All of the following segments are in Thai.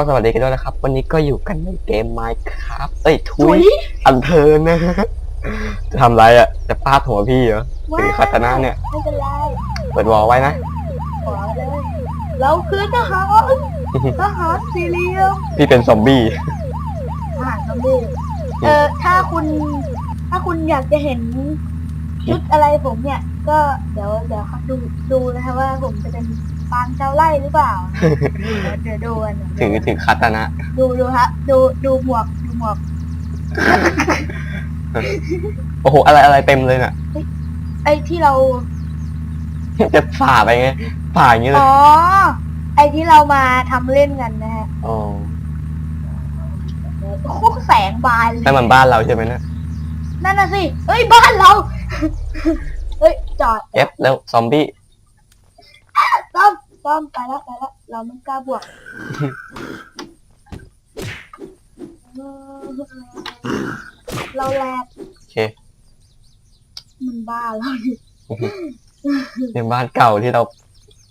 ก็สวัสดีกันด้วยนะครับ วันนี้ก็อยู่กันในเกม Minecraft เอ้ยทุถุยยอันเทิร์นนะฮะจะทำไรอะ จะปาดหัวพี่เหรอถือคาตานะเนี่ย ไม่เป็นไรเปิดวอลไว้นะขอเลยเราคือทหารทหารซีเรียลพี่เป็นซอมบี้ทหารซอมบี้เออถ้าคุณ ถ้าคุณอยากจะเห็นชุดอะไรผมเนี่ย ก็เดี๋ยวเดี๋ยวดูดูนะคะว่าผมจะเป็น ปางชาวไร่หรือเปล่า เดี๋ยวเดี๋ยวดูกันถือถือคาตานะ ดูดูฮะ ดูดูหมวกดูหมวกโอ้โห อะไรอะไรเต็มเลยน่ะ ไอ้ที่เรา จะฝ่าไปไงฝ่าอย่างนี้เลย อ๋อ ไอ้ที่เรามาทำเล่นกันนะฮะอ๋อโอ้โหแสงบานเลย นั่นมันบ้านเราใช่ไหมนะนั่นน่ะสิ เอ้ยบ้านเราเฮ้ยจอดเอฟแล้วซอมบี้ ต้อมต้อมไปแล้วไปแล้วเราไม่กล้าบวกเออเราแลกโอเคมันบ้าเราดิเป็นบ้านเก่าที่เรา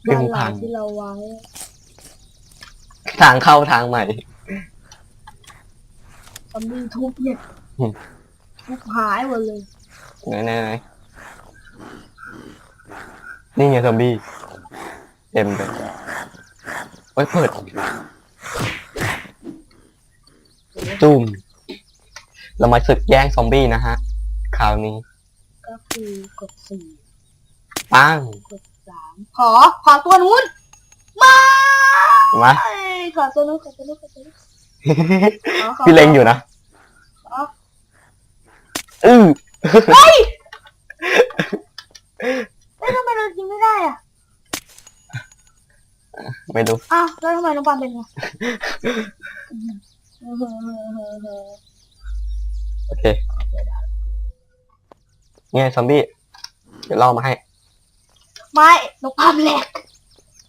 เพิ่บ้างนเราพังที่เราไว้ทางเข้าทางใหม่ซอมบี้ทุบเนี่ยอืม ทุบหายหมดเลย ไหนไหนไหนนี่ไงซอมบี้ เต็มเลยโอ้ยเปิดจุ่มเรามาศึกแย่งซอมบี้นะฮะ คราวนี้ ก็คือกดสี่ปังกดสามขอ ขอตัวนู้นมามาขอตัวนู้นขอตัวนู้นขอตัวนู้นขอขอพี่เล็งอยู่นะขออือเฮ้ยทำไมเรายิงไม่ได้อะ ไม่รู้อ้าวแล้วทำไมน้องปามเป็นไงโอเคเนี่ยซอมบี้ เดี๋ยวล่อมาให้ ไม่น้องปามแหลก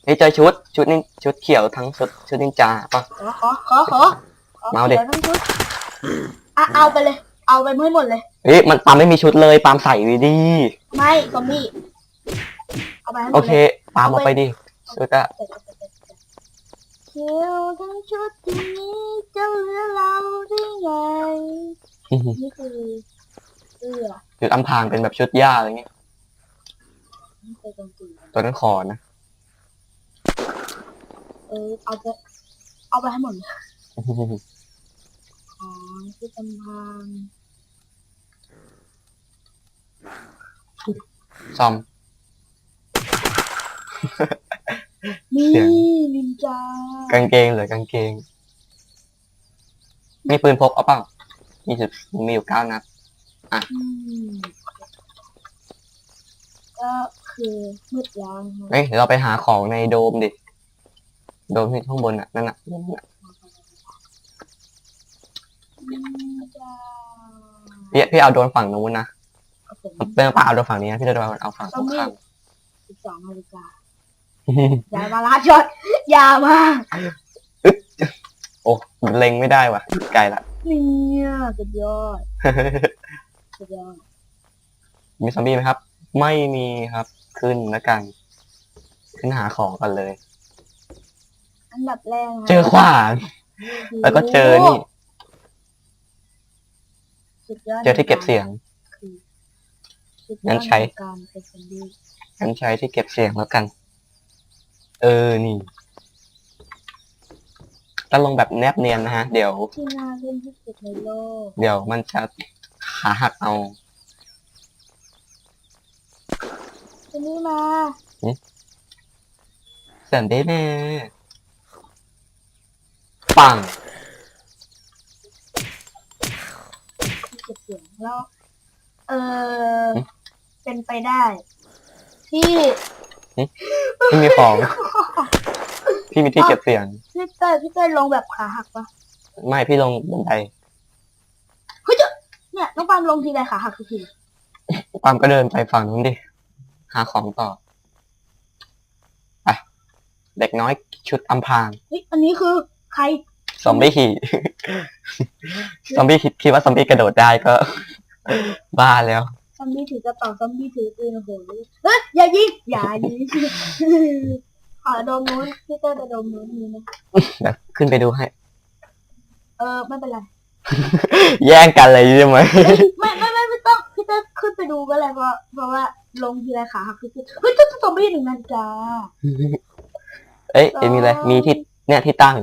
เฮ้ยเจอชุด ชุดนินชุดเขียวทั้งชุดชุดนินจาป่ะ ขอขอขอขอขอมาเอาดิดี๋ยวทั้งชุดอะเอาไปเลย เอาไปไม่หมดเลย เฮ้ยมันปาล์มไม่มีชุดเลยปาล์มใส่ไว้ดิไม่ซอมบี้เอาไปให้หมโอดเคเลยปาล์มเอาไปดิ ชุดอะเขียวทั้งชุดที่นี้จะเหลือเราได้ไงนี่คือเสื้อชุดอำพรางเป็นแบบชุดหญ้าอะไรเงี้ยนี่คือตรงตีตัวนั้นคอนะเออเอาไปเอาไปให้หมดเลยอ๋อที่กำพังซอม นี่เสียงนินจากางเกงเหลือกางเกง มีปืนพกเอาเปล่ามีสิบมีอยู่เก้านัดอืมก็คือมืดแล้วนะเฮ้ยเดี๋ยวเราไปหาของในโดมดิ โดมที่ข้างบนอะนั่นน่ะนั่นน่ะนินจาพี่พี่เอาโดนฝั่งนู้นนะครับผมเติ้งปาเอาโดนฝั่งนี้นะพี่จะเอาฝั่งตรงข้าม สิบสองนาฬิกา อย่ามาลาช็อตอย่ามาโอ้เล็งไม่ได้ว่ะไกลละเนี่ยสุดยอดสุดยอดมีซอมบี้ไหมครับ ไม่มีครับขึ้นแล้วกัน ขึ้นหาของกันเลย อันดับแรกนะเจอขวานแล้วก็เจอนี่สุดยอดเจอที่เก็บเสียงคือสุดยอดงั้นใช้การเป็นคนดีงั้นใช้ที่เก็บเสียงแล้วกัน เออ นี่ถ้าลงแบบแนบเนียนนะฮะ เดี๋ยว ที่น่าเล่นที่สุดในโลก เดี๋ยวมันจะขาหักเอาทีนี้มาเสริมได้แน่ปังที่เก็บเสียงแล้ว เออ เป็นไปได้ ที่ พี่มีของ พี่มีที่เก็บเสียง พี่เต้ยพี่เต้ยลงแบบขาหักปะไม่พี่ลงบันไดเฮ้ยเจ้าเนี่ยน้องปามลงทีไรขาหักทุกทีปามก็เดินไปฝั่งนู้นดิ หาของต่อไปเด็กน้อยชุดอำพรางเฮ้ยอันนี้คือใครซอมบี้ขี่ซอมบี้คิดคิดว่าซอมบี้กระโดดได้ก็ บ้าแล้วซ อมบี้ถือกระเป๋าซอมบี้ถือปืนโอ้โหเฮ้ยอย่ายิงอย่ายิงขอดมนู้นพี่เตอร์จะดมนู้นมีไหมเดี๋ยวขึ้นไปดูให้ เออไม่เป็นไรแย่งกันเลยใช่ไหมไม่ไม่ไม่ไม่ต้องพี่เตอร์ขึ้นไปดูก็เลยเพราะเพราะว่าลงทีไรขาหักพี่เตอร์เฮ้ยเจ้าซอมบี้หนึ่งนาฬิกาเอ้ยเอ็มมีอะไรมีที่เนี่ยที่ตั้ง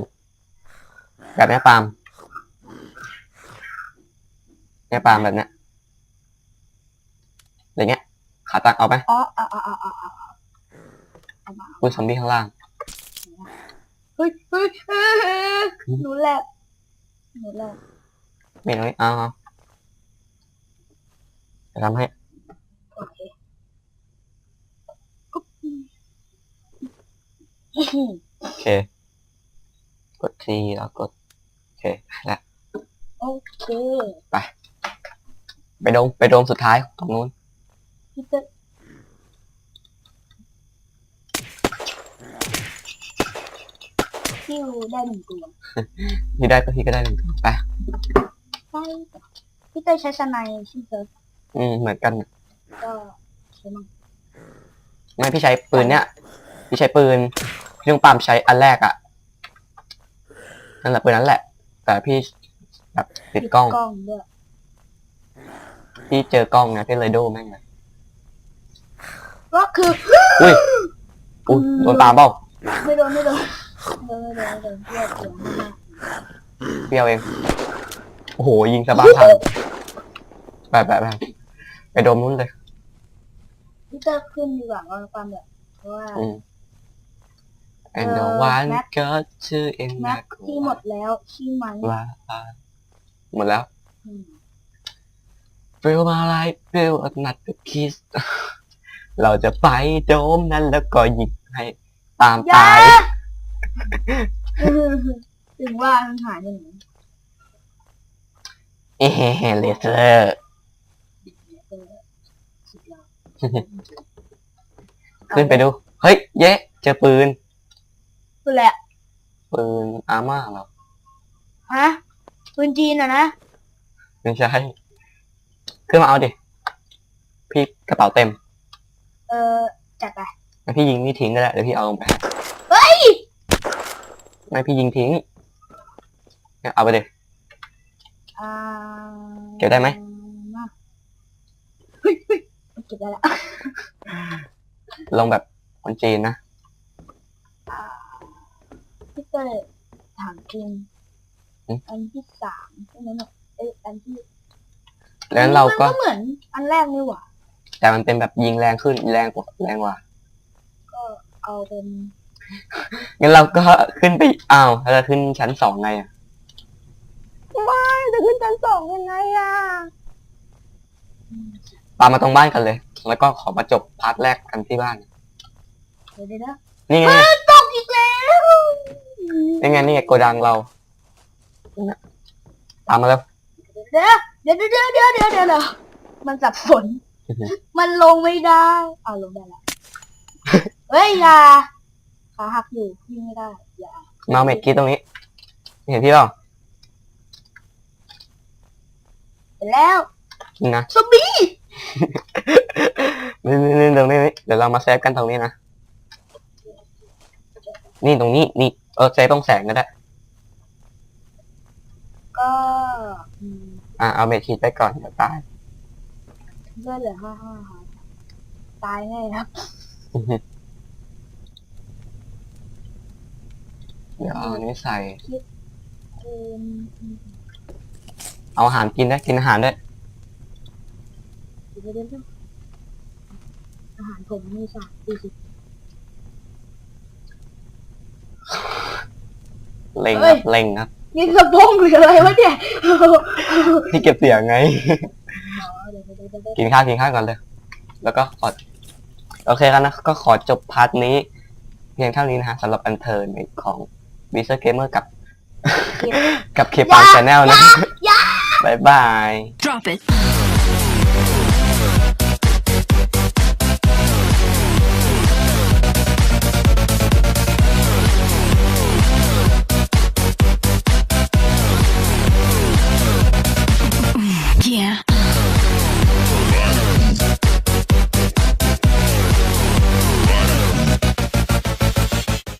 แบบเนี้ยปาล์มเนี่ยปาล์มแบบเนี้ย อะไรเงี้ย ขาตั้งเอาไหมอ๋ออ๋ออ๋ออ๋ออ๋ออ๋อเอามาคุณซอมบี้ข้างล่าง เฮ้ยเฮ้ยเฮ้ยเฮ้ยหนูแหลกหนูแหลกไม่น้อยเอาเอาจะทำให้ โอเคกุ๊บโอเค กดทีแล้วกด โอเคแล้วโอเค ไปโดมไปโดมสุดท้ายตรงนู้น พี่เตอร์คิวได้หนึ่งตัวที่ได้ก็ที่ก็ได้หนึ่งตัวไปใช่พี่เตอร์ใช้สไนด์ใช่ไหมเตอร์อืมเหมือนกัน ก็ใช้มั้งไม่พี่ใช้ปืนเนี้ยพี่ใช้ปืนพี่ลุงปาล์มใช้อันแรกอะนั่นแหละปืนนั้นแหละ แต่พี่แบบติดกล้องกล้องด้วยพี่เจอกล้องไงพี่เลยโดแม่งเลย ก็คืออุ้ยอุ้ยโดนปาล์มเปล่าไม่โดนไม่โดนไม่โดนไม่โดนไม่โดนเลือดเสียงมากเปรี้ยวเอง โอ้โห ยิงสะบ้าพังไปไปไปไปโดมนู้นเลยพี่เตอร์ขึ้นดีกว่าว่าความแบบเพราะว่า อืม and the เออ one แม็ก got to in แม็ the กที่หมดแล้วใช่ไหมว่าหมดแล้ว อืม feel my life feel another kiss เราจะไปโดมนั้นแล้วก็ยิงให้ตามอย่าตาย ถึงว่ามันหายไปไหนเอ้เลเซอร์เออสุดยอดขึ้นไปดู เฮ้ย เย้เจอปืนคือแหละปืนอาร์มาเหรอฮะปืนจีนอะนะไม่ใช่ขึ้นมาเอาดิ พี่กระเป๋าเต็ม เออจัดไปงั้นพี่ยิงนี่ทิ้งก็ได้เดี๋ยวพี่เอาลงไปให้เฮ้ยไม่พี่ยิงทิ้งเนี่ยเอาไปดิอ่าเก็บได้ไหมมาเฮ้ยเฮ้ยเก็บได้ละลงแบบคนจีนนะพี่เต้ยถามจริงอืม อันที่สามใช่ไหมเนี่ยเอ้ยอันที่แล้วเราก็ มันเหมือนอันแรกนี่หว่า แต่มันเป็นแบบยิงแรงขึ้นแรงกว่าแรงกว่า ก็เอาเป็นงั้นเราก็ขึ้นไปอ้าวเราจะขึ้นชั้นสองไงอะไม่จะขึ้นชั้นสองยังไงอะตามมาตรงบ้านกันเลย แล้วก็ขอมาจบพาร์ทแรกกันที่บ้านเดี๋ยวเดี๋ยวนะนี่ไงตกอีกแล้วนี่ไงนี่ไงโกดังเรา ตามมาแล้ว เดี๋ยวเดี๋ยวเดี๋ยวเดี๋ยวเดี๋ยวเดี๋ยวเดี๋ยวมันสับสน มันลงไม่ได้เอาลงได้ละเฮ้ยอย่าขาหักอยู่วิ่งไม่ได้อย่ามาเมดกี้ตรงนี้ เห็นพี่เปล่าเห็นแล้วนี่นะซอมบี้นี่นี่นี่ตรงนี้นี่เดี๋ยวเรามาเซฟกันตรงนี้นะ นี่ตรงนี้นี่เออเซฟตรงแสงก็ได้ ก็อืมอะเอาเมดคิดไปก่อนเดี๋ยวตาย เลือดเหลือห้าห้าค่ะตายแน่ครับเดี๋ยวเอาอันนี้ใส่ เกมเอาอาหารกินได้กินอาหารได้เดี๋ยวเดี๋ยวเดี๋ยวอาหารผมมีสามสี่สิบ เล็งเอ้ครัย บเล็งครับนี่สะโพงหรืออะไรวะเนี่ย ที่เก็บเสียงไง อ๋อ เดี๋ยวเดี๋ยวเดี๋ยวเดี๋ยวกินข้าวกินข้าวก่อนเลย แล้วก็ขอโอเคกันนะ ก็ขอจบพาร์ทนี้เพียงเท่านี้นะฮะสำหรับอันเทิร์นของวิเซอร์เกมเมอร์กับ กับเคปานชาแนลนะอย่าบายบาย Drop it.